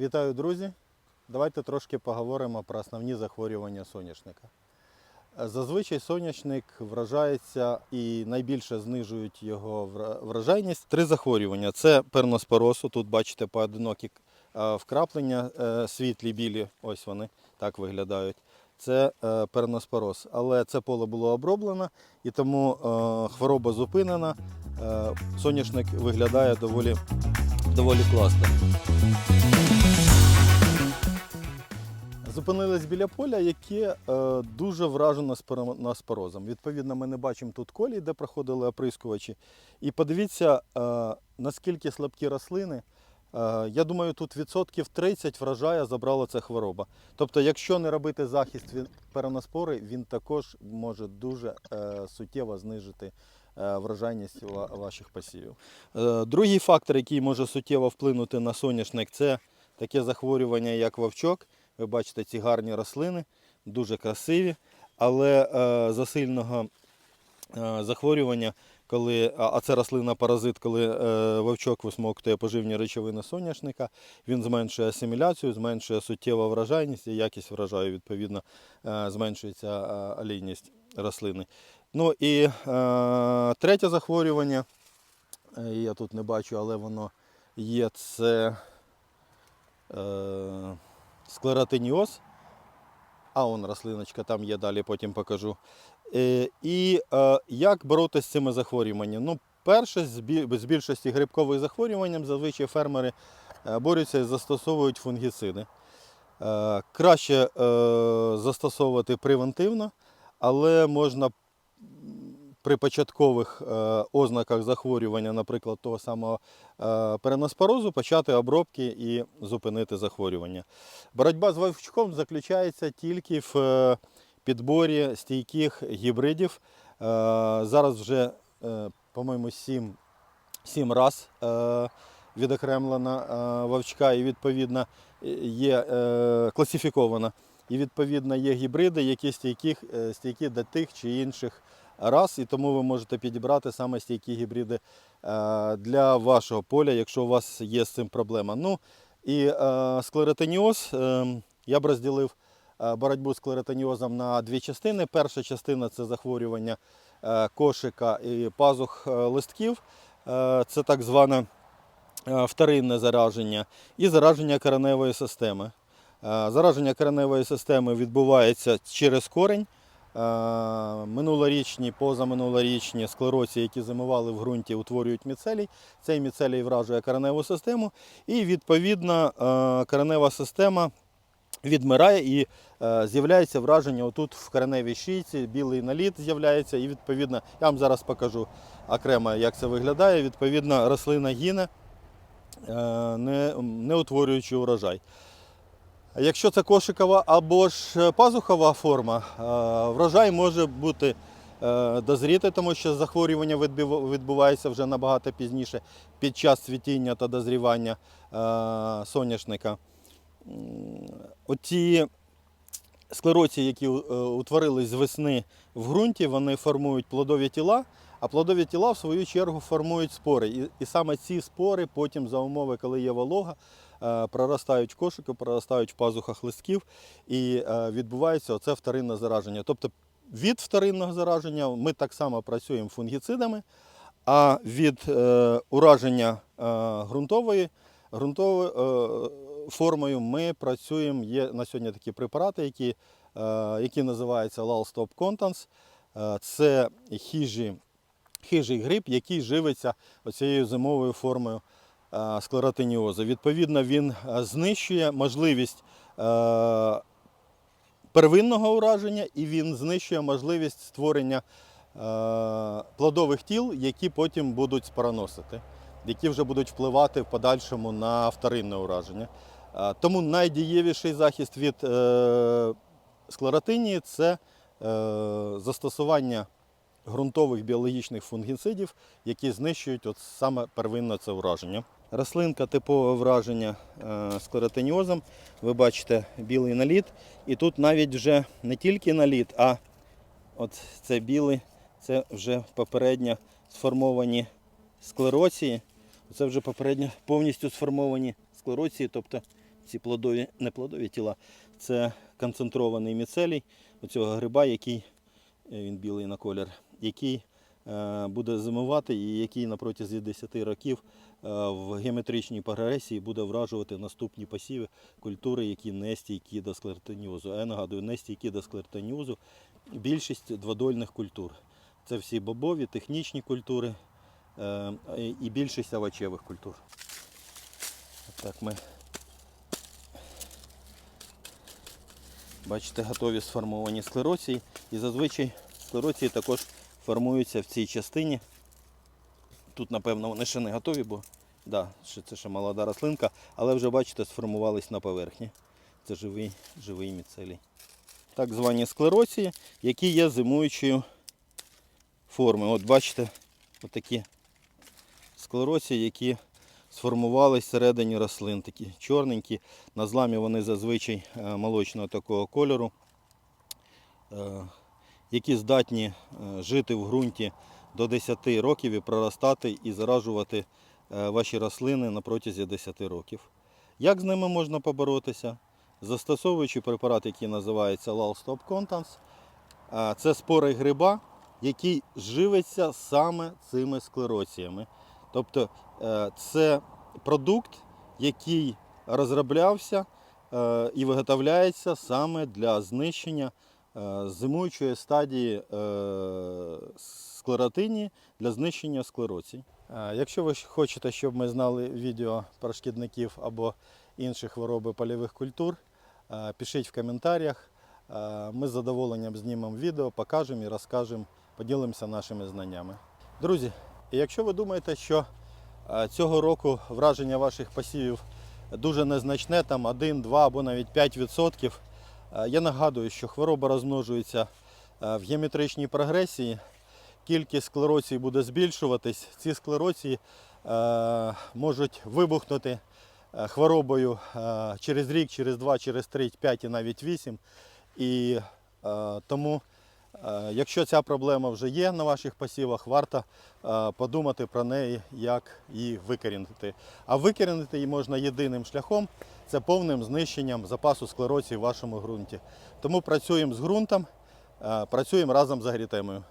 Вітаю, друзі! Давайте трошки поговоримо про основні захворювання соняшника. Зазвичай соняшник вражається і найбільше знижують його вражайність. Три захворювання: це перноспороз, тут бачите поодинокі е, вкраплення, е, світлі білі, ось вони так виглядають. Це е, перноспороз. Але це поле було оброблено і тому хвороба зупинена. Соняшник виглядає доволі, доволі класно. Зупинились біля поля, яке е, дуже вражено спорозом. Відповідно, ми не бачимо тут колій, де проходили оприскувачі. І подивіться, е, наскільки слабкі рослини. Е, я думаю, тут відсотків 30 врожая забрала ця хвороба. Тобто, якщо не робити захист від переноспори, він також може дуже е, суттєво знижити е, врожайність ваших посівів. Е, другий фактор, який може суттєво вплинути на соняшник, це таке захворювання, як вовчок. Ви бачите ці гарні рослини, дуже красиві, але е, засильного е, захворювання, коли, а це рослина паразит, коли е, вовчок висмоктує поживні речовини соняшника, він зменшує асиміляцію, зменшує суттєво вражайність і якість врожаю, відповідно, е, зменшується е, олійність рослини. Ну і е, третє захворювання, е, я тут не бачу, але воно є, це е, склеротиніоз. А он рослиночка там є, далі потім покажу. Е, і е, як боротися з цими захворюваннями? Ну, перше, з більшості грибкових захворювань зазвичай фермери е, борються і застосовують фунгіциди. Краще застосовувати превентивно, але можна при початкових е, ознаках захворювання, наприклад, того самого е, переноспорозу, почати обробки і зупинити захворювання. Боротьба з вовчком заключається тільки в е, підборі стійких гібридів. Зараз вже, по-моєму, 7, 7 раз відокремлена вовчка і відповідно є класифікована. І відповідно є гібриди, які стійкі, стійкі до тих чи інших рас, і тому ви можете підібрати саме стійкі гібриди е, для вашого поля, якщо у вас є з цим проблема. Ну і е, склеротиніоз е, я б розділив боротьбу з склеротиніозом на дві частини. Перша частина це захворювання кошика і пазух листків. Це так зване вторинне зараження і зараження кореневої системи. Зараження кореневої системи відбувається через корень. Е, Минулорічні, позаминулорічні склероці, які зимували в ґрунті, утворюють міцелій. Цей міцелій вражує кореневу систему, і відповідно е, коренева система відмирає і е, з'являється враження отут в кореневій шийці, білий наліт з'являється, і відповідно, я вам зараз покажу окремо, як це виглядає. Відповідно, рослина гине, не, не утворюючи урожай. Якщо це кошикова або ж пазухова форма, е, врожай може бути е, дозріти, тому що захворювання відбувається вже набагато пізніше під час цвітіння та дозрівання е, соняшника. Оці склероці, які е, утворились з весни в ґрунті, вони формують плодові тіла, а плодові тіла, в свою чергу, формують спори. І, саме ці спори потім за умови, коли є волога, е, проростають в кошику, проростають в пазухах листків і е, відбувається оце вторинне зараження. Тобто від вторинного зараження ми так само працюємо фунгіцидами, а від е, ураження е, ґрунтової, ґрунтовою е, формою ми працюємо. Є на сьогодні такі препарати, які, е, які називаються Lal Stop Contents. Е, це хижі, хижий гриб, який живиться оцією зимовою формою е, склеротиніозу. Відповідно, він е, знищує можливість е, первинного ураження і він знищує можливість створення е, плодових тіл, які потім будуть спороносити, які вже будуть впливати в подальшому на вторинне ураження. Е, Тому найдієвіший захист від е, склеротинії це е, застосування ґрунтових біологічних фунгіцидів, які знищують от саме первинне це ураження. Рослинка типове враження е, склеротиніозом. Ви бачите білий наліт. І тут навіть вже не тільки наліт, а от це білий, це вже попередньо сформовані склероції. Це вже попередньо повністю сформовані склероції, тобто ці плодові, не плодові тіла, це концентрований міцелій оцього гриба, який е, він білий на колір, який буде зимувати і який протязі 10 років е, в геометричній прогресії буде вражувати наступні посіви культури, які не стійкі до склертоніозу. Я нагадую, не стійкі до склертоніозу більшість дводольних культур. Це всі бобові, технічні культури е, і більшість овочевих культур. Так ми бачите, готові сформовані склероції. І зазвичай склероції також формуються в цій частині. Тут, напевно, вони ще не готові, бо да, це ще молода рослинка, але вже бачите, сформувались на поверхні. Це живий, живий міцелій. Так звані склероції, які є зимуючою форми. От бачите, отакі склероції, які сформувались всередині рослин, такі чорненькі. На зламі вони зазвичай е, молочного такого кольору, е, які здатні е, жити в ґрунті до 10 років і проростати і заражувати е, ваші рослини на протязі 10 років. Як з ними можна поборотися? Застосовуючи препарат, який називається Lal Stop Contents, це спори гриба, який живиться саме цими склероціями. Тобто е, це продукт, який розроблявся е, і виготовляється саме для знищення е, зимуючої стадії е, склеротинії для знищення склероцій. Е, Якщо ви хочете, щоб ми знали відео про шкідників або інші хвороби польових культур, е, пишіть в коментарях. Е, Ми з задоволенням знімемо відео, покажемо і розкажемо, поділимося нашими знаннями. Друзі, якщо ви думаєте, що е, цього року враження ваших посівів дуже незначне, там 1, 2 або навіть 5%, е, я нагадую, що хвороба розмножується е, в геометричній прогресії. Кількість склероцій буде збільшуватись. Ці склероції е, можуть вибухнути е, хворобою е, через рік, через два, через три, п'ять і навіть вісім. І е, тому, е, якщо ця проблема вже є на ваших посівах, варто е, подумати про неї, як її викорінити. А викорінити її можна єдиним шляхом це повним знищенням запасу склероцій в вашому ґрунті. Тому працюємо з ґрунтом, е, працюємо разом з агрітемою.